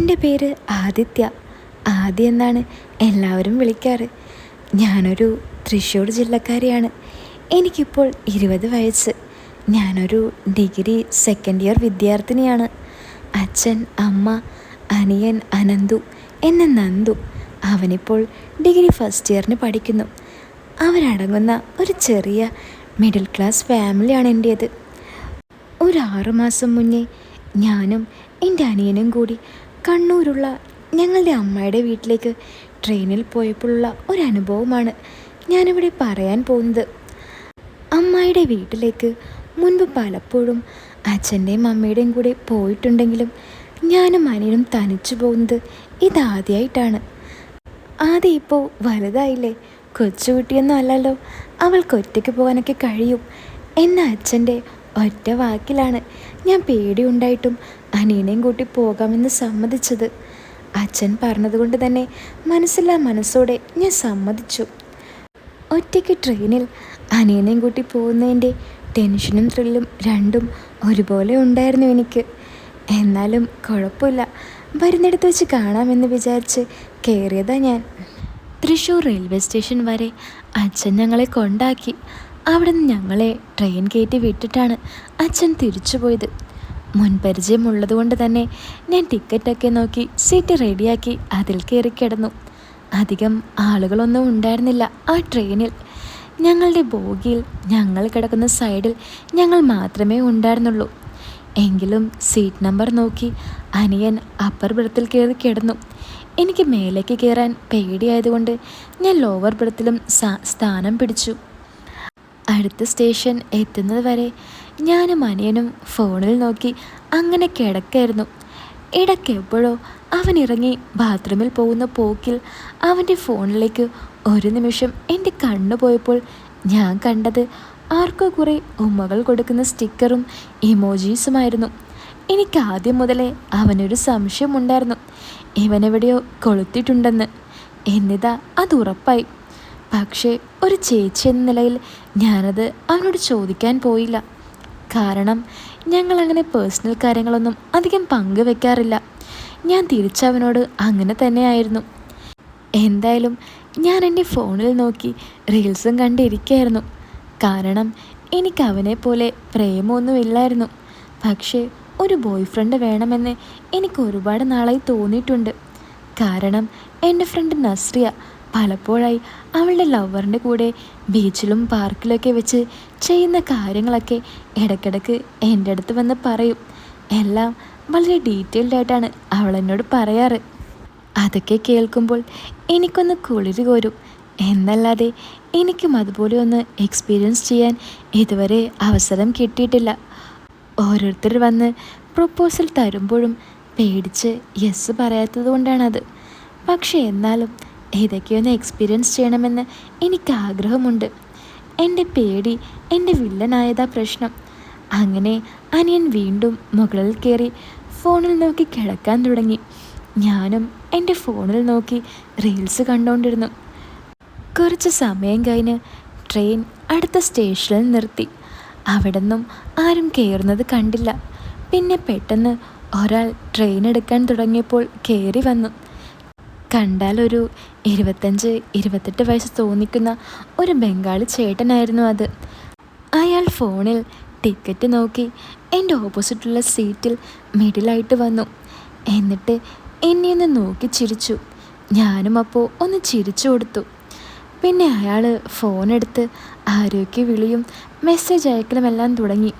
എന്റെ പേര് ആദിത്യ. ആദ്യ എന്നാണ് എല്ലാവരും വിളിക്കാറ്. ഞാനൊരു തൃശ്ശൂർ ജില്ലക്കാരിയാണ്. എനിക്കിപ്പോൾ ഇരുപത് വയസ്സ്. ഞാനൊരു ഡിഗ്രി സെക്കൻഡ് ഇയർ വിദ്യാർത്ഥിനിയാണ്. അച്ഛൻ അമ്മ അനിയൻ അനന്തു എന്ന നന്ദു അവനിപ്പോൾ ഡിഗ്രി ഫസ്റ്റ് ഇയറിന് പഠിക്കുന്നു. അവരടങ്ങുന്ന ഒരു ചെറിയ മിഡിൽ ക്ലാസ് ഫാമിലിയാണ് എന്റേത്. ഒരു ആറുമാസം മുന്നേ ഞാനും എന്റെ അനിയനും കൂടി കണ്ണൂരുള്ള ഞങ്ങളുടെ അമ്മയുടെ വീട്ടിലേക്ക് ട്രെയിനിൽ പോയപ്പോഴുള്ള ഒരു അനുഭവമാണ് ഞാനിവിടെ പറയാൻ പോകുന്നത്. അമ്മായിയുടെ വീട്ടിലേക്ക് മുൻപ് പലപ്പോഴും അച്ഛന്റെയും അമ്മയുടെയും കൂടെ പോയിട്ടുണ്ടെങ്കിലും ഞാനും അനിയനും തനിച്ചു പോകുന്നത് ഇതാദ്യമായിട്ടാണ് ആദ്യം ഇപ്പോൾ വലുതായില്ലേ കൊച്ചുകുട്ടിയൊന്നും അല്ലല്ലോ. അവൾക്ക് ഒറ്റയ്ക്ക് പോകാനൊക്കെ കഴിയും. എന്ന അച്ഛന്റെ ഒറ്റ വാക്കിലാണ് ഞാൻ പേടിയുണ്ടായിട്ടും അനിയനെയും കൂട്ടി പോകാമെന്ന് സമ്മതിച്ചത്. അച്ഛൻ പറഞ്ഞതുകൊണ്ട് തന്നെ മനസ്സില്ലാ മനസ്സോടെ ഞാൻ സമ്മതിച്ചു. ഒറ്റയ്ക്ക് ട്രെയിനിൽ അനിയനെയും കൂട്ടി പോകുന്നതിന്റെ ടെൻഷനും ത്രില്ലും രണ്ടും ഒരുപോലെ ഉണ്ടായിരുന്നു എനിക്ക്. എന്നാലും കുഴപ്പമില്ല. വരുന്നിടത്ത് വെച്ച് കാണാമെന്ന് വിചാരിച്ച് കയറിയതാ ഞാൻ. തൃശ്ശൂർ റെയിൽവേ സ്റ്റേഷൻ വരെ അച്ഛൻ ഞങ്ങളെ കൊണ്ടാക്കി. അവിടെ നിന്ന് ഞങ്ങളെ ട്രെയിൻ കയറ്റി വിട്ടിട്ടാണ് അച്ഛൻ തിരിച്ചു പോയത് മുൻപരിചയമുള്ളത് കൊണ്ട് തന്നെ ഞാൻ ടിക്കറ്റൊക്കെ നോക്കി സീറ്റ് റെഡിയാക്കി അതിൽ കയറി കിടന്നു. അധികം ആളുകളൊന്നും ഉണ്ടായിരുന്നില്ല ആ ട്രെയിനിൽ. ഞങ്ങളുടെ ബോഗിയിൽ ഞങ്ങൾ കിടക്കുന്ന സൈഡിൽ ഞങ്ങൾ മാത്രമേ ഉണ്ടായിരുന്നുള്ളൂ. എങ്കിലും സീറ്റ് നമ്പർ നോക്കി അനിയൻ അപ്പർ ബെർത്തിൽ കയറി കിടന്നു. എനിക്ക് മേലേക്ക് കയറാൻ പേടിയായതുകൊണ്ട് ഞാൻ ലോവർ ബെർത്തിലും സ്ഥാനം പിടിച്ചു. അടുത്ത സ്റ്റേഷൻ എത്തുന്നത് വരെ ഞാനും അനിയനും ഫോണിൽ നോക്കി അങ്ങനെ കിടക്കായിരുന്നു. ഇടയ്ക്ക് എപ്പോഴോ അവൻ ഇറങ്ങി ബാത്റൂമിൽ പോകുന്ന പോക്കിൽ അവന്റെ ഫോണിലേക്ക് ഒരു നിമിഷം എന്റെ കണ്ണു പോയപ്പോൾ ഞാൻ കണ്ടത് ആർക്കോ കുറേ ഉമ്മകൾ കൊടുക്കുന്ന സ്റ്റിക്കറും ഇമോജീസുമായിരുന്നു. എനിക്ക് ആദ്യം മുതലേ അവനൊരു സംശയമുണ്ടായിരുന്നു ഇവനെവിടെയോ കൊളുത്തിട്ടുണ്ടെന്ന്. എന്നിതാ അത് ഉറപ്പായി. പക്ഷേ ഒരു ചേച്ചി എന്ന നിലയിൽ ഞാനത് അവനോട് ചോദിക്കാൻ പോയില്ല. കാരണം ഞങ്ങൾ അങ്ങനെ പേഴ്സണൽ കാര്യങ്ങളൊന്നും അധികം പങ്കുവെക്കാറില്ല ഞാൻ തിരിച്ചവനോട് അങ്ങനെ തന്നെയായിരുന്നു. എന്തായാലും ഞാൻ എന്റെ ഫോണിൽ നോക്കി റീൽസും കണ്ടിരിക്കുകയായിരുന്നു കാരണം എനിക്ക് അവനെ പോലെ പ്രേമമൊന്നുമില്ലായിരുന്നു പക്ഷേ ഒരു ബോയ് ഫ്രണ്ട് വേണമെന്ന് എനിക്ക് ഒരുപാട് നാളായി തോന്നിയിട്ടുണ്ട്. കാരണം എന്റെ ഫ്രണ്ട് നസ്രിയ പലപ്പോഴായി അവളുടെ ലവറിന്റെ കൂടെ ബീച്ചിലും പാർക്കിലൊക്കെ വെച്ച് ചെയ്യുന്ന കാര്യങ്ങളൊക്കെ ഇടയ്ക്കിടയ്ക്ക് എന്റെ അടുത്ത് വന്ന് പറയും. എല്ലാം വളരെ ഡീറ്റെയിൽഡ് ആയിട്ടാണ് അവൾ എന്നോട് പറയാറ്. അതൊക്കെ കേൾക്കുമ്പോൾ എനിക്കൊന്ന് കുളിര് കോരും. എന്നല്ലാതെ എനിക്കും അതുപോലെ ഒന്ന് എക്സ്പീരിയൻസ് ചെയ്യാൻ ഇതുവരെ അവസരം കിട്ടിയിട്ടില്ല. ഓരോരുത്തർ വന്ന് പ്രൊപ്പോസൽ തരുമ്പോഴും പേടിച്ച് യെസ് പറയാത്തത് കൊണ്ടാണത്. പക്ഷേ എന്നാലും ഇതൊക്കെയൊന്ന് എക്സ്പീരിയൻസ് ചെയ്യണമെന്ന് എനിക്ക് ആഗ്രഹമുണ്ട് എന്റെ പേടി എന്റെ വില്ലനായതാ പ്രശ്നം. അങ്ങനെ അനിയൻ വീണ്ടും മുകളിൽ കയറി ഫോണിൽ നോക്കി കിടക്കാൻ തുടങ്ങി. ഞാനും എന്റെ ഫോണിൽ നോക്കി റീൽസ് കണ്ടുകൊണ്ടിരുന്നു കുറച്ച് സമയം കഴിഞ്ഞ് ട്രെയിൻ അടുത്ത സ്റ്റേഷനിൽ നിർത്തി. അവിടെ നിന്നും ആരും കയറുന്നത് കണ്ടില്ല. പിന്നെ പെട്ടെന്ന് ഒരാൾ ട്രെയിൻ എടുക്കാൻ തുടങ്ങിയപ്പോൾ കയറി വന്നു. കണ്ടാൽ ഒരു ഇരുപത്തഞ്ച് ഇരുപത്തെട്ട് വയസ്സ് തോന്നിക്കുന്ന ഒരു ബംഗാളി ചേട്ടനായിരുന്നു അത്. അയാൾ ഫോണിൽ ടിക്കറ്റ് നോക്കി എന്റെ ഓപ്പോസിറ്റുള്ള സീറ്റിൽ മിഡിലായിട്ട് വന്നു. എന്നിട്ട് എന്നെ ഒന്ന് നോക്കി ചിരിച്ചു. ഞാനും അപ്പോൾ ഒന്ന് ചിരിച്ചു കൊടുത്തു. പിന്നെ അയാൾ ഫോണെടുത്ത് ആരോഗ്യ വിളിയും മെസ്സേജ് അയക്കലുമെല്ലാം തുടങ്ങി.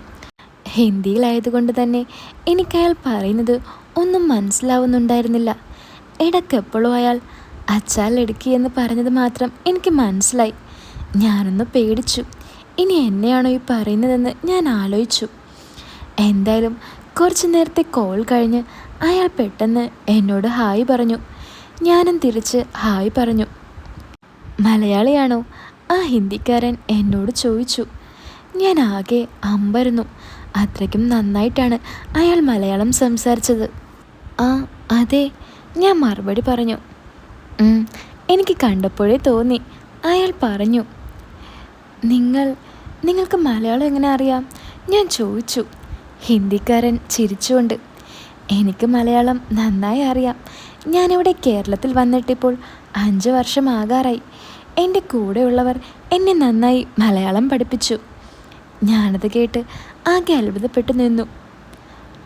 ഹിന്ദിയിലായതുകൊണ്ട് തന്നെ എനിക്കയാൾ പറയുന്നത് ഒന്നും മനസ്സിലാവുന്നുണ്ടായിരുന്നില്ല. ഇടയ്ക്കെപ്പോഴും അയാൾ അച്ചാൽ എടുക്കി എന്ന് പറഞ്ഞത് മാത്രം എനിക്ക് മനസ്സിലായി. ഞാനൊന്ന് പേടിച്ചു. ഇനി എന്നെയാണോ ഈ പറയുന്നതെന്ന് ഞാൻ ആലോചിച്ചു. എന്തായാലും കുറച്ച് നേരത്തെ കോൾ കഴിഞ്ഞ് അയാൾ പെട്ടെന്ന് എന്നോട് ഹായ് പറഞ്ഞു. ഞാനും തിരിച്ച് ഹായ് പറഞ്ഞു. മലയാളിയാണോ? ആ ഹിന്ദിക്കാരൻ എന്നോട് ചോദിച്ചു. ഞാൻ ആകെ അമ്പരുന്നു. അത്രയ്ക്കും നന്നായിട്ടാണ് അയാൾ മലയാളം സംസാരിച്ചത്. ആ അതെ ഞാൻ മറുപടി പറഞ്ഞു. എനിക്ക് കണ്ടപ്പോഴേ തോന്നി. അയാൾ പറഞ്ഞു നിങ്ങൾ നിങ്ങൾക്ക് മലയാളം എങ്ങനെ അറിയാം? ഞാൻ ചോദിച്ചു. ഹിന്ദിക്കാരൻ ചിരിച്ചുകൊണ്ട് എനിക്ക് മലയാളം നന്നായി അറിയാം. ഞാനിവിടെ കേരളത്തിൽ വന്നിട്ടിപ്പോൾ അഞ്ച് വർഷമാകാറായി. എന്റെ കൂടെയുള്ളവർ എന്നെ നന്നായി മലയാളം പഠിപ്പിച്ചു. ഞാനത് കേട്ട് ആകെ അത്ഭുതപ്പെട്ടു നിന്നു.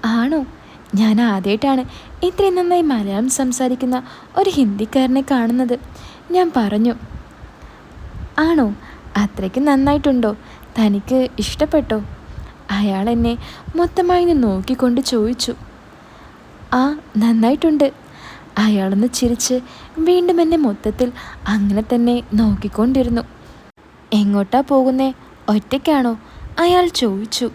ആണോ? ഞാൻ ആദ്യമായിട്ടാണ് ഇത്രയും നന്നായി മലയാളം സംസാരിക്കുന്ന ഒരു ഹിന്ദിക്കാരനെ കാണുന്നത്. ഞാൻ പറഞ്ഞു ആണോ? അത്രയ്ക്ക് നന്നായിട്ടുണ്ടോ? തനിക്ക് ഇഷ്ടപ്പെട്ടോ? അയാൾ എന്നെ മൊത്തമായി നോക്കിക്കൊണ്ട് ചോദിച്ചു ആ നന്നായിട്ടുണ്ട്. അയാളൊന്ന് ചിരിച്ച് വീണ്ടും എന്നെ മൊത്തത്തിൽ അങ്ങനെ തന്നെ നോക്കിക്കൊണ്ടിരുന്നു. എങ്ങോട്ടാ പോകുന്നേ? ഒറ്റയ്ക്കാണോ? അയാൾ ചോദിച്ചു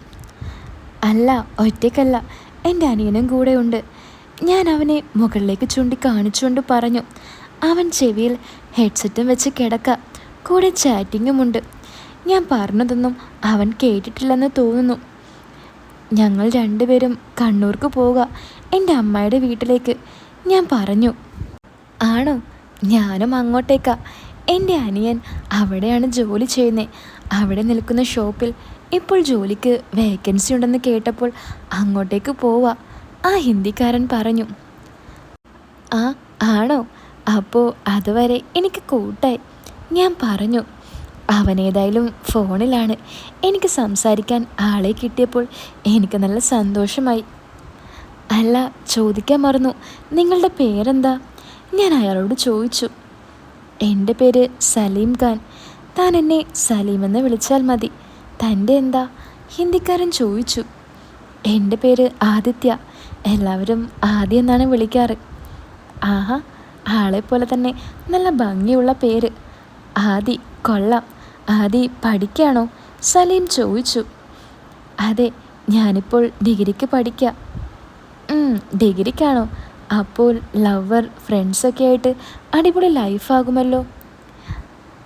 അല്ല ഒറ്റയ്ക്കല്ല. എന്റെ അനിയനും കൂടെ ഉണ്ട്. ഞാൻ അവനെ മുകളിലേക്ക് ചൂണ്ടി കാണിച്ചുകൊണ്ട് പറഞ്ഞു അവൻ ചെവിയിൽ ഹെഡ്സെറ്റും വെച്ച് കിടക്ക. കൂടെ ചാറ്റിങ്ങുമുണ്ട് ഞാൻ പറഞ്ഞതൊന്നും അവൻ കേട്ടിട്ടില്ലെന്ന് തോന്നുന്നു. ഞങ്ങൾ രണ്ടുപേരും കണ്ണൂർക്ക് പോവുക എന്റെ അമ്മയുടെ വീട്ടിലേക്ക്. ഞാൻ പറഞ്ഞു ആണോ? ഞാനും അങ്ങോട്ടേക്കാ. എന്റെ അനിയൻ അവിടെയാണ് ജോലി ചെയ്യുന്നത് അവിടെ നിൽക്കുന്ന ഷോപ്പിൽ ഇപ്പോൾ ജോലിക്ക് വേക്കൻസി ഉണ്ടെന്ന് കേട്ടപ്പോൾ അങ്ങോട്ടേക്ക് പോവാ ആ ഹിന്ദിക്കാരൻ പറഞ്ഞു. ആ ആണോ? അപ്പോൾ അതുവരെ എനിക്ക് കൂട്ടായി. ഞാൻ പറഞ്ഞു അവനേതായാലും ഫോണിലാണ്. എനിക്ക് സംസാരിക്കാൻ ആളെ കിട്ടിയപ്പോൾ എനിക്ക് നല്ല സന്തോഷമായി. അല്ല ചോദിക്കാൻ മറന്നു. നിങ്ങളുടെ പേരെന്താ? ഞാൻ അയാളോട് ചോദിച്ചു. എന്റെ പേര് സലീം ഖാൻ. താൻ എന്നെ സലീമെന്ന് വിളിച്ചാൽ മതി. തന്റെ എന്താ ഹിന്ദിക്കാരൻ ചോദിച്ചു. എന്റെ പേര് ആദിത്യ. എല്ലാവരും ആദ്യ എന്നാണ് വിളിക്കാറ്. ആഹാ ആളെപ്പോലെ തന്നെ നല്ല ഭംഗിയുള്ള പേര്. ആദി കൊള്ളാം. ആദി പഠിക്കാണോ? സലീം ചോദിച്ചു. അതെ ഞാനിപ്പോൾ ഡിഗ്രിക്ക് പഠിക്കാം. ഡിഗ്രിക്കാണോ? അപ്പോൾ ലവർ ഫ്രണ്ട്സൊക്കെ ആയിട്ട് അടിപൊളി ലൈഫാകുമല്ലോ.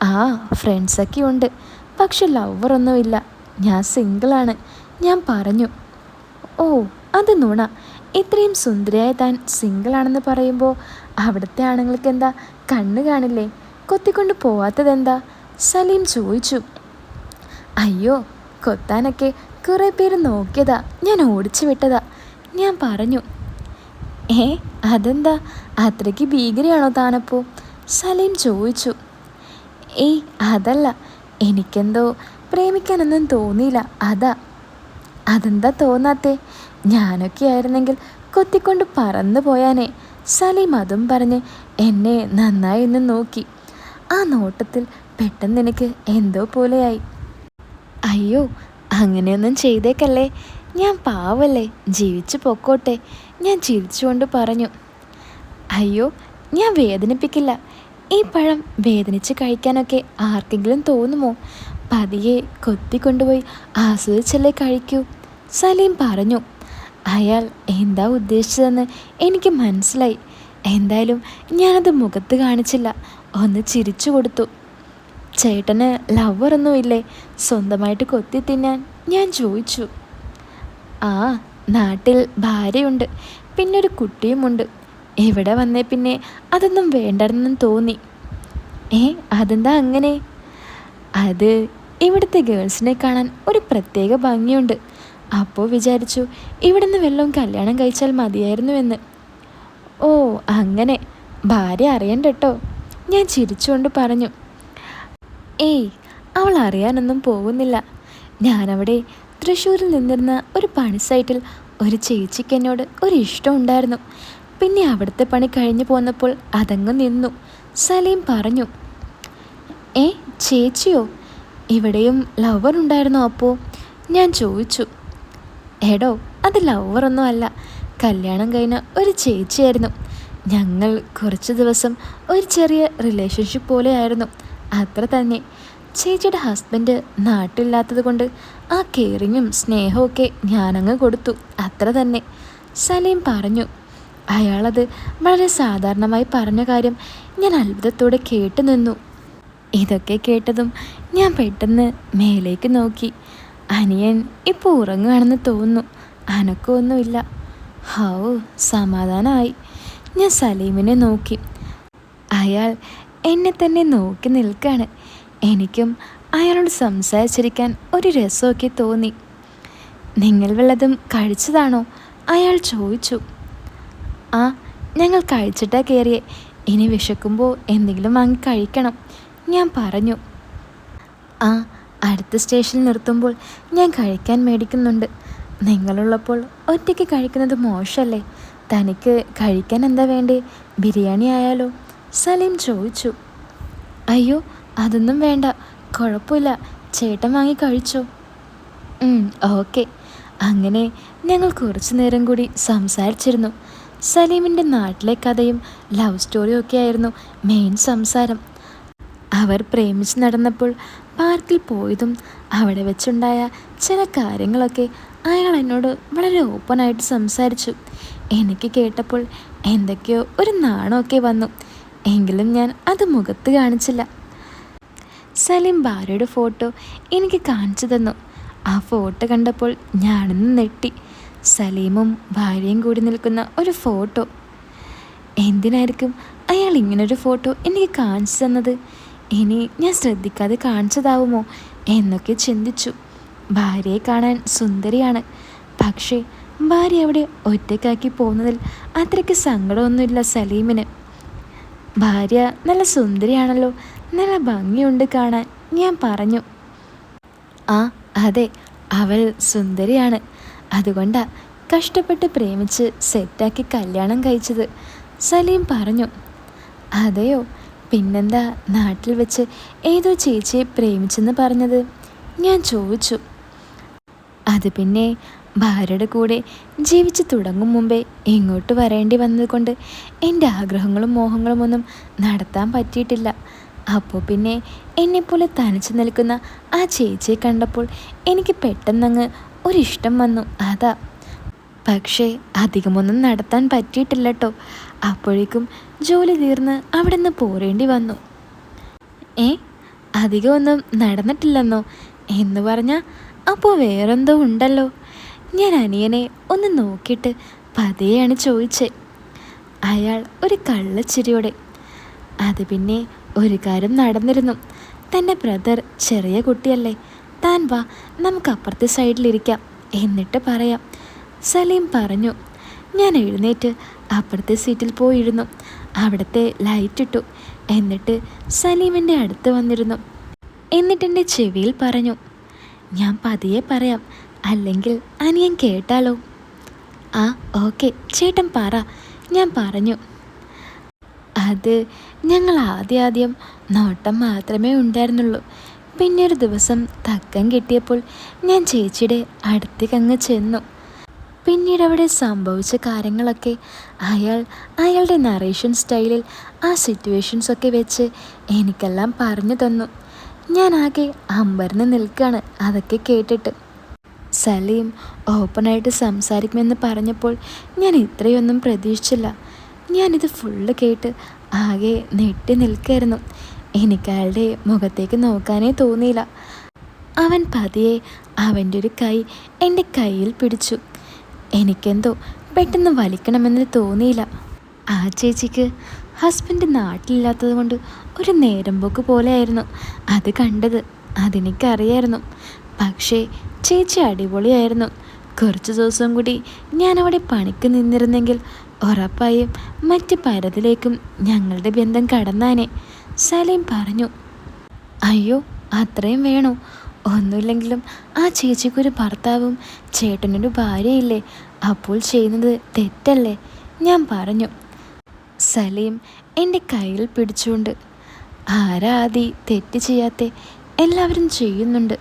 ആ ഫ്രണ്ട്സൊക്കെ ഉണ്ട്. പക്ഷെ ലവറൊന്നുമില്ല ഞാൻ സിംഗിളാണ് ഞാൻ പറഞ്ഞു ഓ അത് നുണ. ഇത്രയും സുന്ദരിയായ താൻ സിംഗിളാണെന്ന് പറയുമ്പോൾ അവിടുത്തെ ആണുങ്ങൾക്ക് എന്താ കണ്ണ് കാണില്ലേ? കൊത്തിക്കൊണ്ട് പോവാത്തതെന്താ? സലീം ചോദിച്ചു അയ്യോ കൊത്താനൊക്കെ കുറേ പേര് നോക്കിയതാ. ഞാൻ ഓടിച്ചു വിട്ടതാ. ഞാൻ പറഞ്ഞു ഏ അതെന്താ? അത്രയ്ക്ക് ഭീകരയാണോ താനപ്പോൾ സലീം ചോദിച്ചു ഏയ് അതല്ല. എനിക്കെന്തോ പ്രേമിക്കാനൊന്നും തോന്നിയില്ല. അതാ. അതെന്താ തോന്നാത്തേ? ഞാനൊക്കെ ആയിരുന്നെങ്കിൽ കൊത്തിക്കൊണ്ട് പറന്നു പോയാനേ. സലീം അതും പറഞ്ഞ് എന്നെ നന്നായി ഒന്ന് നോക്കി. ആ നോട്ടത്തിൽ പെട്ടെന്ന് എനിക്ക് എന്തോ പോലെയായി. അയ്യോ അങ്ങനെയൊന്നും ചെയ്തേക്കല്ലേ? ഞാൻ പാവല്ലേ? ജീവിച്ചു പൊക്കോട്ടെ. ഞാൻ ചിരിച്ചുകൊണ്ട് പറഞ്ഞു. അയ്യോ ഞാൻ വേദനിപ്പിക്കില്ല. ഈ പഴം വേദനിച്ച് കഴിക്കാനൊക്കെ ആർക്കെങ്കിലും തോന്നുമോ? പതിയെ കൊത്തിക്കൊണ്ടുപോയി ആസ്വദിച്ചല്ലേ കഴിക്കൂ. സലീം പറഞ്ഞു അയാൾ എന്താ ഉദ്ദേശിച്ചതെന്ന് എനിക്ക് മനസ്സിലായി. എന്തായാലും ഞാനത് മുഖത്ത് കാണിച്ചില്ല. ഒന്ന് ചിരിച്ചു കൊടുത്തു. ചേട്ടന് ലവറൊന്നുമില്ലേ? സ്വന്തമായിട്ട് കൊത്തി തിന്നാൻ ഞാൻ ചോദിച്ചു. ആ നാട്ടിൽ ഭാര്യയുണ്ട്. പിന്നെ ഒരു കുട്ടിയുമുണ്ട്. ഇവിടെ വന്നേ പിന്നെ? അതൊന്നും വേണ്ടെന്നും തോന്നി. ഏ അതെന്താ അങ്ങനെ? അത് ഇവിടുത്തെ ഗേൾസിനെ കാണാൻ ഒരു പ്രത്യേക ഭംഗിയുണ്ട്. അപ്പോൾ വിചാരിച്ചു ഇവിടുന്ന് വല്ലതും കല്യാണം കഴിച്ചാൽ മതിയായിരുന്നുവെന്ന്. ഓ അങ്ങനെ. ഭാര്യ അറിയണ്ട കേട്ടോ ഞാൻ ചിരിച്ചുകൊണ്ട് പറഞ്ഞു. ഏയ് അവൾ അറിയാനൊന്നും പോകുന്നില്ല. ഞാനവിടെ തൃശ്ശൂരിൽ നിന്നിരുന്ന ഒരു പണി സൈറ്റിൽ ഒരു ചേച്ചിക്ക് എന്നോട് ഒരു ഇഷ്ടം ഉണ്ടായിരുന്നു. പിന്നെ അവിടുത്തെ പണി കഴിഞ്ഞു പോന്നപ്പോൾ അതങ്ങ് നിന്നു. സലീം പറഞ്ഞു ഏ ചേച്ചിയോ? ഇവിടെയും ലവർ ഉണ്ടായിരുന്നോ അപ്പോ? ഞാൻ ചോദിച്ചു എടോ അത് ലവറൊന്നും അല്ല. കല്യാണം കഴിഞ്ഞ ഒരു ചേച്ചിയായിരുന്നു. ഞങ്ങൾ കുറച്ച് ദിവസം ഒരു ചെറിയ റിലേഷൻഷിപ്പ് പോലെയായിരുന്നു. അത്ര തന്നെ. ചേച്ചിയുടെ ഹസ്ബൻഡ് നാട്ടില്ലാത്തത് കൊണ്ട് ആ കെയറിങ്ങും സ്നേഹവും ഒക്കെ ഞാനങ്ങ് കൊടുത്തു. അത്ര തന്നെ. സലീം പറഞ്ഞു അയാളത് വളരെ സാധാരണമായി പറഞ്ഞ കാര്യം ഞാൻ അത്ഭുതത്തോടെ കേട്ടു നിന്നു. ഇതൊക്കെ കേട്ടതും ഞാൻ പെട്ടെന്ന് മേലേക്ക് നോക്കി. അനിയൻ ഇപ്പോൾ ഉറങ്ങുകയാണെന്ന് തോന്നുന്നു. അനക്കൊന്നുമില്ല ഹൗ സമാധാനമായി ഞാൻ സലീമിനെ നോക്കി. അയാൾ എന്നെ തന്നെ നോക്കി നിൽക്കുകയാണ് എനിക്കും അയാളോട് സംസാരിച്ചിരിക്കാൻ ഒരു രസമൊക്കെ തോന്നി. നിങ്ങൾ വല്ലതും കഴിച്ചതാണോ? അയാൾ ചോദിച്ചു. ആ ഞങ്ങൾ കഴിച്ചിട്ടാ കയറിയേ ഇനി വിശക്കുമ്പോൾ എന്തെങ്കിലും വാങ്ങി കഴിക്കണം. ഞാൻ പറഞ്ഞു. ആ അടുത്ത സ്റ്റേഷനിൽ നിർത്തുമ്പോൾ ഞാൻ കഴിക്കാൻ മേടിക്കുന്നുണ്ട്. നിങ്ങളുള്ളപ്പോൾ ഒറ്റയ്ക്ക് കഴിക്കുന്നത് മോശമല്ലേ തനിക്ക് കഴിക്കാൻ എന്താ വേണ്ടേ? ബിരിയാണി ആയാലോ? സലീം ചോദിച്ചു. അയ്യോ അതൊന്നും വേണ്ട. കുഴപ്പമില്ല. ചേട്ടൻ വാങ്ങി കഴിച്ചോ? ഓക്കെ. അങ്ങനെ ഞങ്ങൾ കുറച്ചു നേരം കൂടി സംസാരിച്ചിരുന്നു. സലീമിന്റെ നാട്ടിലെ കഥയും ലവ് സ്റ്റോറിയും ഒക്കെ ആയിരുന്നു മെയിൻ സംസാരം. അവർ പ്രേമിച്ച് നടന്നപ്പോൾ പാർക്കിൽ പോയതും അവിടെ വെച്ചുണ്ടായ ചില കാര്യങ്ങളൊക്കെ അയാൾ എന്നോട് വളരെ ഓപ്പണായിട്ട് സംസാരിച്ചു. എനിക്ക് കേട്ടപ്പോൾ എന്തൊക്കെയോ ഒരു നാണമൊക്കെ വന്നു. എങ്കിലും ഞാൻ അത് മുഖത്ത് കാണിച്ചില്ല. സലീം ഭാര്യയുടെ ഫോട്ടോ എനിക്ക് കാണിച്ചു തന്നു. ആ ഫോട്ടോ കണ്ടപ്പോൾ ഞാനൊന്ന് നെട്ടി സലീമും ഭാര്യയും കൂടി നിൽക്കുന്ന ഒരു ഫോട്ടോ. എന്തിനായിരിക്കും അയാൾ ഇങ്ങനൊരു ഫോട്ടോ എനിക്ക് കാണിച്ചു തന്നത്? ഇനി ഞാൻ ശ്രദ്ധിക്കാതെ കാണിച്ചതാവുമോ? എന്നൊക്കെ ചിന്തിച്ചു. ഭാര്യയെ കാണാൻ സുന്ദരിയാണ്. പക്ഷേ ഭാര്യ അവിടെ ഒറ്റയ്ക്കാക്കി പോകുന്നതിൽ അത്രയ്ക്ക് സങ്കടമൊന്നുമില്ല സലീമിന്. ഭാര്യ നല്ല സുന്ദരിയാണല്ലോ. നല്ല ഭംഗിയുണ്ട് കാണാൻ ഞാൻ പറഞ്ഞു. ആ അതെ അവൾ സുന്ദരിയാണ്. അതുകൊണ്ടാ കഷ്ടപ്പെട്ട് പ്രേമിച്ച് സെറ്റാക്കി കല്യാണം കഴിച്ചത്. സലീം പറഞ്ഞു അതെയോ? പിന്നെന്താ നാട്ടിൽ വെച്ച് ഏതോ ചേച്ചിയെ പ്രേമിച്ചെന്ന് പറഞ്ഞത്? ഞാൻ ചോദിച്ചു. അത് പിന്നെ ഭാര്യയുടെ കൂടെ ജീവിച്ചു തുടങ്ങും മുമ്പേ ഇങ്ങോട്ട് വരേണ്ടി വന്നതുകൊണ്ട് എന്റെ ആഗ്രഹങ്ങളും മോഹങ്ങളും ഒന്നും നടത്താൻ പറ്റിയിട്ടില്ല. അപ്പോൾ പിന്നെ എന്നെപ്പോലെ തനിച്ചു നിൽക്കുന്ന ആ ചേച്ചിയെ കണ്ടപ്പോൾ എനിക്ക് പെട്ടെന്നങ്ങ് ഒരിഷ്ടം വന്നു അതാ. പക്ഷേ അധികമൊന്നും നടത്താൻ പറ്റിയിട്ടില്ല കേട്ടോ അപ്പോഴേക്കും ജോലി തീർന്ന് അവിടെ നിന്ന് പോരേണ്ടി വന്നു. ഏ അധികമൊന്നും നടന്നിട്ടില്ലെന്നോ? എന്ന് പറഞ്ഞാൽ അപ്പോൾ വേറെന്തോ ഉണ്ടല്ലോ. ഞാൻ അനിയനെ ഒന്ന് നോക്കിയിട്ട് പതിയെയാണ് ചോദിച്ചേ. അയാൾ ഒരു കള്ളച്ചിരിയോടെ അത് പിന്നെ ഒരു കാര്യം നടന്നിരുന്നു. തന്റെ ബ്രദർ ചെറിയ കുട്ടിയല്ലേ താൻ വാ നമുക്ക് അപ്പുറത്തെ സൈഡിലിരിക്കാം. എന്നിട്ട് പറയാം സലീം പറഞ്ഞു. ഞാൻ എഴുന്നേറ്റ് അപ്പുറത്തെ സീറ്റിൽ പോയിരുന്നു. അവിടുത്തെ ലൈറ്റ് ഇട്ടു. എന്നിട്ട് സലീമിന്റെ അടുത്ത് വന്നിരുന്നു. എന്നിട്ട് എന്നിട്ടെന്റെ ചെവിയിൽ പറഞ്ഞു ഞാൻ പതിയെ പറയാം അല്ലെങ്കിൽ അനിയൻ കേട്ടാലോ? ആ ഓക്കെ ചേട്ടൻ പറ ഞാൻ പറഞ്ഞു. അത് ഞങ്ങൾ ആദ്യം ആദ്യം നോട്ടം മാത്രമേ ഉണ്ടായിരുന്നുള്ളൂ. പിന്നെ ഒരു ദിവസം തക്കം കിട്ടിയപ്പോൾ ഞാൻ ചേച്ചിയുടെ അടുത്തേക്കങ്ങ് ചെന്നു. പിന്നീട് അവിടെ സംഭവിച്ച കാര്യങ്ങളൊക്കെ അയാൾ അയാളുടെ നറേഷൻ സ്റ്റൈലിൽ ആ സിറ്റുവേഷൻസൊക്കെ വെച്ച് എനിക്കെല്ലാം പറഞ്ഞു തന്നു. ഞാൻ ആകെ അമ്പരന്ന് നിൽക്കുകയാണ് അതൊക്കെ കേട്ടിട്ട്. സലീം ഓപ്പണായിട്ട് സംസാരിക്കുമെന്ന് പറഞ്ഞപ്പോൾ ഞാൻ ഇത്രയൊന്നും പ്രതീക്ഷിച്ചില്ല. ഞാനിത് ഫുള്ള് കേട്ട് ആകെ നെട്ടി നിൽക്കായിരുന്നു എനിക്ക് അയാളുടെ മുഖത്തേക്ക് നോക്കാനേ തോന്നിയില്ല. അവൻ പതിയെ അവന്റെ ഒരു കൈ എന്റെ കയ്യിൽ പിടിച്ചു. എനിക്കെന്തോ പെട്ടെന്ന് വലിക്കണമെന്ന് തോന്നിയില്ല. ആ ചേച്ചിക്ക് ഹസ്ബൻഡ് നാട്ടിലില്ലാത്തത് കൊണ്ട് ഒരു നേരം പോക്ക് പോലെയായിരുന്നു. അത് കണ്ടത് അതെനിക്കറിയായിരുന്നു. പക്ഷേ ചേച്ചി അടിപൊളിയായിരുന്നു. കുറച്ച് ദിവസം കൂടി ഞാൻ അവിടെ പണിക്ക് നിന്നിരുന്നെങ്കിൽ ഉറപ്പായും മറ്റ് പരതിലേക്കും ഞങ്ങളുടെ ബന്ധം കടന്നാനെ. സലീം പറഞ്ഞു അയ്യോ അത്രയും വേണോ? ഒന്നുമില്ലെങ്കിലും ആ ചേച്ചിക്കൊരു ഭർത്താവും ചേട്ടനൊരു ഭാര്യയില്ലേ? അപ്പോൾ ചെയ്യുന്നത് തെറ്റല്ലേ? ഞാൻ പറഞ്ഞു. സലീം എന്റെ കയ്യിൽ പിടിച്ചുകൊണ്ട് ആരാധി തെറ്റ് ചെയ്യാത്ത? എല്ലാവരും ചെയ്യുന്നുണ്ട്.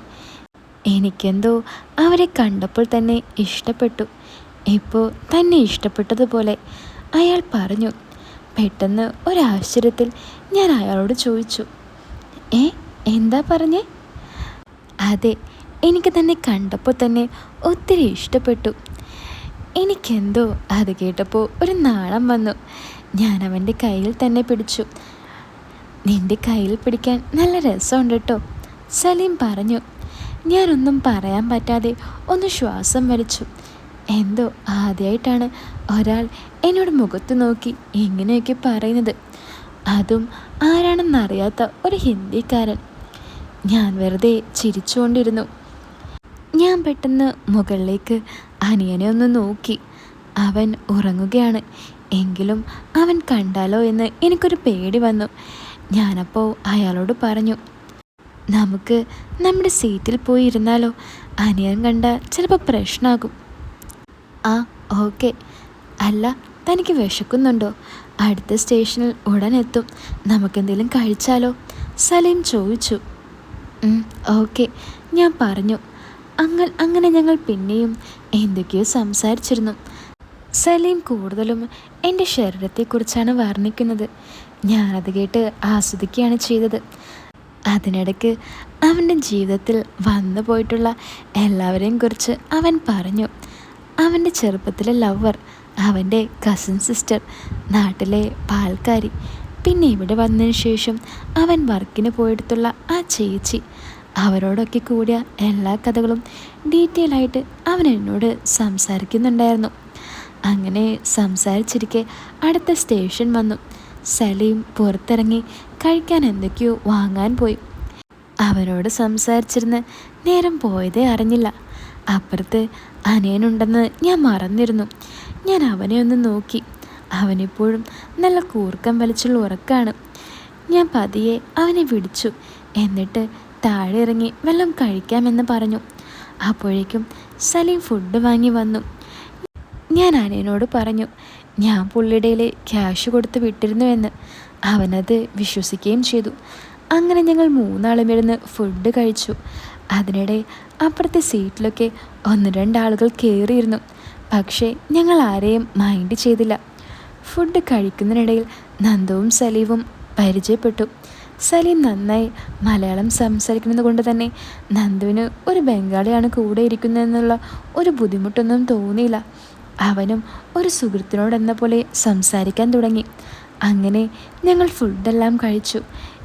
എനിക്കെന്തോ അവരെ കണ്ടപ്പോൾ തന്നെ ഇഷ്ടപ്പെട്ടു. ഇപ്പോൾ തന്നെ ഇഷ്ടപ്പെട്ടതുപോലെ. അയാൾ പറഞ്ഞു പെട്ടെന്ന് ഒരാശ്ചര്യത്തിൽ ഞാൻ അയാളോട് ചോദിച്ചു ഏ എന്താ പറഞ്ഞേ? അതെ എനിക്ക് തന്നെ കണ്ടപ്പോൾ തന്നെ ഒത്തിരി ഇഷ്ടപ്പെട്ടു. എനിക്കെന്തോ അത് കേട്ടപ്പോൾ ഒരു നാളം വന്നു. ഞാൻ അവന്റെ കയ്യിൽ തന്നെ പിടിച്ചു. നിന്റെ കയ്യിൽ പിടിക്കാൻ നല്ല രസമുണ്ട് കേട്ടോ സലീം പറഞ്ഞു. ഞാനൊന്നും പറയാൻ പറ്റാതെ ഒന്ന് ശ്വാസം വലിച്ചു. എന്തോ ആദ്യമായിട്ടാണ് ഒരാൾ എന്നോട് മുഖത്ത് നോക്കി ഇങ്ങനെയൊക്കെ പറയുന്നത്. അതും ആരാണെന്നറിയാത്ത ഒരു ഹിന്ദിക്കാരൻ. ഞാൻ വെറുതെ ചിരിച്ചുകൊണ്ടിരുന്നു. ഞാൻ പെട്ടെന്ന് മുകളിലേക്ക് അനിയനെ ഒന്ന് നോക്കി. അവൻ ഉറങ്ങുകയാണ്. എങ്കിലും അവൻ കണ്ടാലോ എന്ന് എനിക്കൊരു പേടി വന്നു. ഞാനപ്പോൾ അയാളോട് പറഞ്ഞു നമുക്ക് നമ്മുടെ സീറ്റിൽ പോയി ഇരുന്നാലോ? അനിയൻ കണ്ടാൽ ചിലപ്പോൾ പ്രശ്നമാകും ആ ഓക്കെ. അല്ല തനിക്ക് വിശക്കുന്നുണ്ടോ? അടുത്ത സ്റ്റേഷനിൽ ഉടൻ എത്തും നമുക്കെന്തെങ്കിലും കഴിച്ചാലോ? സലീം ചോദിച്ചു. ഓക്കെ ഞാൻ പറഞ്ഞു. അങ്ങ അങ്ങനെ ഞങ്ങൾ പിന്നെയും എന്തൊക്കെയോ സംസാരിച്ചിരുന്നു. സലീം കൂടുതലും എന്റെ ശരീരത്തെക്കുറിച്ചാണ് വർണിക്കുന്നത്. ഞാനത് കേട്ട് ആസ്വദിക്കുകയാണ് ചെയ്തത്. അതിനിടയ്ക്ക് അവന്റെ ജീവിതത്തിൽ വന്നു പോയിട്ടുള്ള എല്ലാവരെയും കുറിച്ച് അവൻ പറഞ്ഞു. അവന്റെ ചെറുപ്പത്തിലെ ലവർ അവന്റെ കസിൻ സിസ്റ്റർ നാട്ടിലെ പാൽക്കാരി. പിന്നെ ഇവിടെ വന്നതിന് ശേഷം അവൻ വർക്കിന് പോയെടുത്തുള്ള ആ ചേച്ചി. അവരോടൊക്കെ കൂടിയ എല്ലാ കഥകളും ഡീറ്റെയിൽ ആയിട്ട് അവൻ എന്നോട് സംസാരിക്കുന്നുണ്ടായിരുന്നു. അങ്ങനെ സംസാരിച്ചിരിക്കെ അടുത്ത സ്റ്റേഷൻ വന്നു. സലീം പുറത്തിറങ്ങി കഴിക്കാൻ എന്തൊക്കെയോ വാങ്ങാൻ പോയി. അവനോട് സംസാരിച്ചിരുന്ന് നേരം പോയതേ അറിഞ്ഞില്ല. അപ്പുറത്ത് അനിയനുണ്ടെന്ന് ഞാൻ മറന്നിരുന്നു. ഞാൻ അവനെ ഒന്ന് നോക്കി. അവനെപ്പോഴും നല്ല കൂർക്കം വലിച്ചുള്ള ഉറക്കാണ്. ഞാൻ പതിയെ അവനെ വിളിച്ചു. എന്നിട്ട് താഴെ ഇറങ്ങി വെള്ളം കഴിക്കാമെന്ന് പറഞ്ഞു. അപ്പോഴേക്കും സലീം ഫുഡ് വാങ്ങി വന്നു. ഞാൻ അനിയനോട് പറഞ്ഞു ഞാൻ പുള്ളിയുടെയിൽ ക്യാഷ് കൊടുത്ത് വിട്ടിരുന്നുവെന്ന്. അവനത് വിശ്വസിക്കുകയും ചെയ്തു. അങ്ങനെ ഞങ്ങൾ മൂന്നാളും ഇരുന്ന് ഫുഡ് കഴിച്ചു. അതിനിടെ അപ്പുറത്തെ സീറ്റിലൊക്കെ ഒന്ന് രണ്ടാളുകൾ കയറിയിരുന്നു പക്ഷേ ഞങ്ങൾ ആരെയും മൈൻഡ് ചെയ്തില്ല. ഫുഡ് കഴിക്കുന്നതിനിടയിൽ നന്ദവും സലീവും പരിചയപ്പെട്ടു. സലീം നന്നായി മലയാളം സംസാരിക്കുന്നത് കൊണ്ട് തന്നെ നന്ദുവിന് ഒരു ബംഗാളിയാണ് കൂടെ ഇരിക്കുന്നതെന്നുള്ള ഒരു ബുദ്ധിമുട്ടൊന്നും തോന്നിയില്ല. അവനും ഒരു സുഹൃത്തിനോടെന്ന പോലെ സംസാരിക്കാൻ തുടങ്ങി. അങ്ങനെ ഞങ്ങൾ ഫുഡെല്ലാം കഴിച്ചു.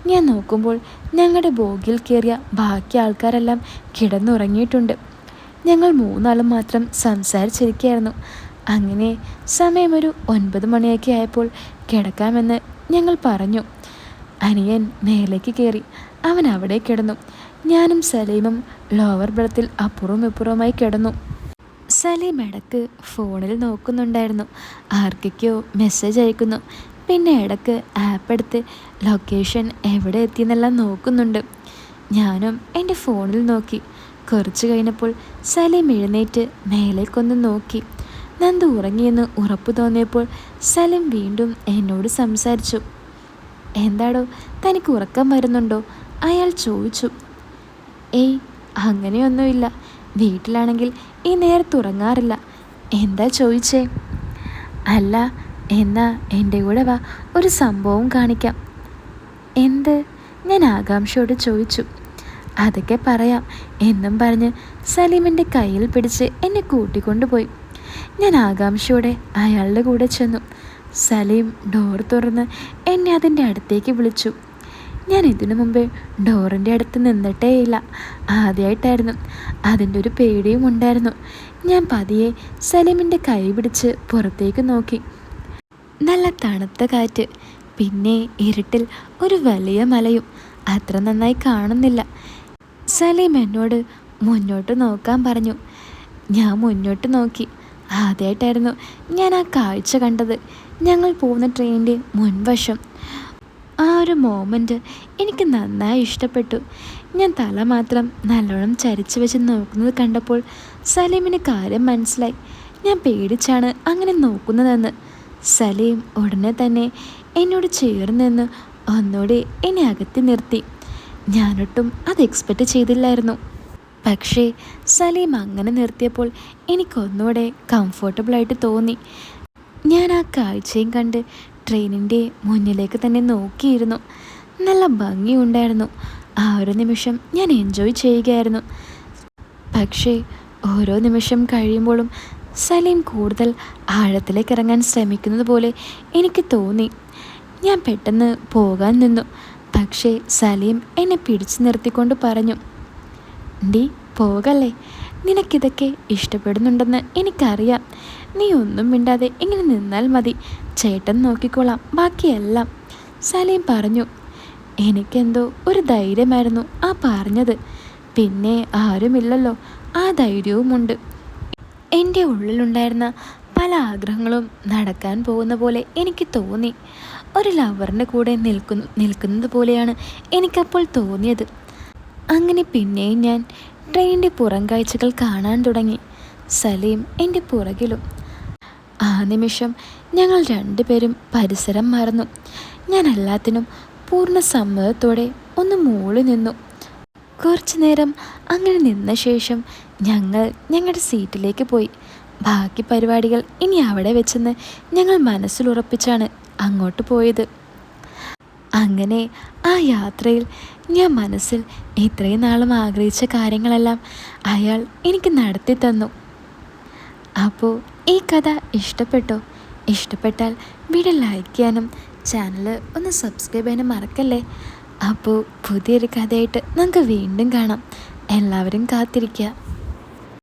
ഞാൻ നോക്കുമ്പോൾ ഞങ്ങളുടെ ബോഗിൽ കയറിയ ബാക്കി ആൾക്കാരെല്ലാം കിടന്നുറങ്ങിയിട്ടുണ്ട്. ഞങ്ങൾ മൂന്നാളും മാത്രം സംസാരിച്ചിരിക്കുകയായിരുന്നു. അങ്ങനെ സമയമൊരു ഒൻപത് മണിയൊക്കെ ആയപ്പോൾ കിടക്കാമെന്ന് ഞങ്ങൾ പറഞ്ഞു. അനിയൻ മേലേക്ക് കയറി. അവൻ അവിടെ കിടന്നു. ഞാനും സലീമും ലോവർ ബ്രത്തിൽ അപ്പുറവും ഇപ്പുറവുമായി കിടന്നു. സലീം ഇടയ്ക്ക് ഫോണിൽ നോക്കുന്നുണ്ടായിരുന്നു. ആർക്കൊക്കെയോ മെസ്സേജ് അയക്കുന്നു. പിന്നെ ഇടയ്ക്ക് ആപ്പ് എടുത്ത് ലൊക്കേഷൻ എവിടെ എത്തിയെന്നെല്ലാം നോക്കുന്നുണ്ട്. ഞാനും എന്റെ ഫോണിൽ നോക്കി. കുറച്ച് കഴിഞ്ഞപ്പോൾ സലീം എഴുന്നേറ്റ് മേലേക്കൊന്ന് നോക്കി. നന്ദു ഉറങ്ങിയെന്ന് ഉറപ്പു തോന്നിയപ്പോൾ സലീം വീണ്ടും എന്നോട് സംസാരിച്ചു. എന്താടോ തനിക്ക് ഉറക്കം വരുന്നുണ്ടോ? അയാൾ ചോദിച്ചു. ഏയ് അങ്ങനെയൊന്നുമില്ല. വീട്ടിലാണെങ്കിൽ ഈ നേരത്ത് ഉറങ്ങാറില്ല. എന്താ ചോദിച്ചേ? അല്ല എന്നാ എന്റെ കൂടെ വാ ഒരു സംഭവം കാണിക്കാം. എന്ത്? ഞാൻ ആകാംക്ഷയോട് ചോദിച്ചു. അതൊക്കെ പറയാം. എന്നും പറഞ്ഞ് സലീമിന്റെ കയ്യിൽ പിടിച്ച് എന്നെ കൂട്ടിക്കൊണ്ടുപോയി. ഞാൻ ആകാംക്ഷയോടെ അയാളുടെ കൂടെ ചെന്നു. സലീം ഡോർ തുറന്ന് എന്നെ അതിന്റെ അടുത്തേക്ക് വിളിച്ചു. ഞാൻ ഇതിനു മുമ്പേ ഡോറിന്റെ അടുത്ത് നിന്നിട്ടേയില്ല. ആദ്യമായിട്ടായിരുന്നു അതിന്റെ ഒരു പേടിയും ഉണ്ടായിരുന്നു. ഞാൻ പതിയെ സലീമിന്റെ കൈ പിടിച്ച് പുറത്തേക്ക് നോക്കി. നല്ല തണുത്ത കാറ്റ് പിന്നെ ഇരുട്ടിൽ ഒരു വലിയ മലയും. അത്ര നന്നായി കാണുന്നില്ല. സലീം എന്നോട് മുന്നോട്ട് നോക്കാൻ പറഞ്ഞു. ഞാൻ മുന്നോട്ട് നോക്കി. ആദ്യമായിട്ടായിരുന്നു ഞാൻ ആ കാഴ്ച കണ്ടത്. ഞങ്ങൾ പോകുന്ന ട്രെയിനിന്റെ മുൻവശം. ആ ഒരു മോമെന്റ് എനിക്ക് നന്നായി ഇഷ്ടപ്പെട്ടു. ഞാൻ തല മാത്രം നല്ലോണം ചരിച്ചു വെച്ച് നോക്കുന്നത് കണ്ടപ്പോൾ സലീമിന് കാര്യം മനസ്സിലായി. ഞാൻ പേടിച്ചാണ് അങ്ങനെ നോക്കുന്നതെന്ന്. സലീം ഉടനെ തന്നെ എന്നോട് ചേർന്നെന്ന് ഒന്നുകൂടി എന്നെ അകത്തി നിർത്തി. ഞാനൊട്ടും അത് എക്സ്പെക്റ്റ് ചെയ്തില്ലായിരുന്നു. പക്ഷേ സലീം അങ്ങനെ നിർത്തിയപ്പോൾ എനിക്കൊന്നുകൂടെ കംഫർട്ടബിളായിട്ട് തോന്നി. ഞാൻ ആ കാഴ്ചയും കണ്ട് ട്രെയിനിന്റെ മുന്നിലേക്ക് തന്നെ നോക്കിയിരുന്നു. നല്ല ഭംഗിയുണ്ടായിരുന്നു ആ ഒരു നിമിഷം ഞാൻ എൻജോയ് ചെയ്യുകയായിരുന്നു. പക്ഷേ ഓരോ നിമിഷം കഴിയുമ്പോഴും സലീം കൂടുതൽ ആഴത്തിലേക്ക് ഇറങ്ങാൻ ശ്രമിക്കുന്നത് പോലെ എനിക്ക് തോന്നി. ഞാൻ പെട്ടെന്ന് പോകാൻ നിന്നു. പക്ഷേ സലീം എന്നെ പിടിച്ചു നിർത്തിക്കൊണ്ട് പറഞ്ഞു ഡി പോകല്ലേ? നിനക്കിതൊക്കെ ഇഷ്ടപ്പെടുന്നുണ്ടെന്ന് എനിക്കറിയാം. നീ ഒന്നും മിണ്ടാതെ ഇങ്ങനെ നിന്നാൽ മതി. ചേട്ടൻ നോക്കിക്കോളാം ബാക്കിയെല്ലാം. സലീം പറഞ്ഞു എനിക്കെന്തോ ഒരു ധൈര്യമായിരുന്നു ആ പറഞ്ഞത്. പിന്നെ ആരുമില്ലല്ലോ ആ ധൈര്യവുമുണ്ട്. എന്റെ ഉള്ളിലുണ്ടായിരുന്ന പല ആഗ്രഹങ്ങളും നടക്കാൻ പോകുന്ന പോലെ എനിക്ക് തോന്നി. ഒരു ലവറിന്റെ കൂടെ നിൽക്കുന്നു നിൽക്കുന്നത് പോലെയാണ് എനിക്കപ്പോൾ തോന്നിയത്. അങ്ങനെ പിന്നെയും ഞാൻ ട്രെയിനിന്റെ പുറം കാഴ്ചകൾ കാണാൻ തുടങ്ങി. സലീം എന്റെ പുറകിലും. ആ നിമിഷം ഞങ്ങൾ രണ്ടുപേരും പരിസരം മറന്നു. ഞാൻ എല്ലാത്തിനും പൂർണ സമ്മതത്തോടെ ഒന്ന് മൂളി നിന്നു. കുറച്ചു നേരം അങ്ങനെ നിന്ന ശേഷം ഞങ്ങൾ ഞങ്ങളുടെ സീറ്റിലേക്ക് പോയി. ബാക്കി പരിപാടികൾ ഇനി അവിടെ വെച്ചെന്ന് ഞങ്ങൾ മനസ്സിലുറപ്പിച്ചാണ്. അങ്ങോട്ട് പോയത്. അങ്ങനെ ആ യാത്രയിൽ ഞാൻ മനസ്സിൽ ഇത്രയും നാളും ആഗ്രഹിച്ച കാര്യങ്ങളെല്ലാം അയാൾ എനിക്ക് നടത്തി തന്നു. അപ്പോൾ ഈ കഥ ഇഷ്ടപ്പെട്ടോ? ഇഷ്ടപ്പെട്ടാൽ വീഡിയോ ലൈക്ക് ചെയ്യാനും ചാനൽ ഒന്ന് സബ്സ്ക്രൈബ് ചെയ്യാനും മറക്കല്ലേ? അപ്പോൾ പുതിയൊരു കഥയായിട്ട് നമുക്ക് വീണ്ടും കാണാം. എല്ലാവരും കാത്തിരിക്കുക.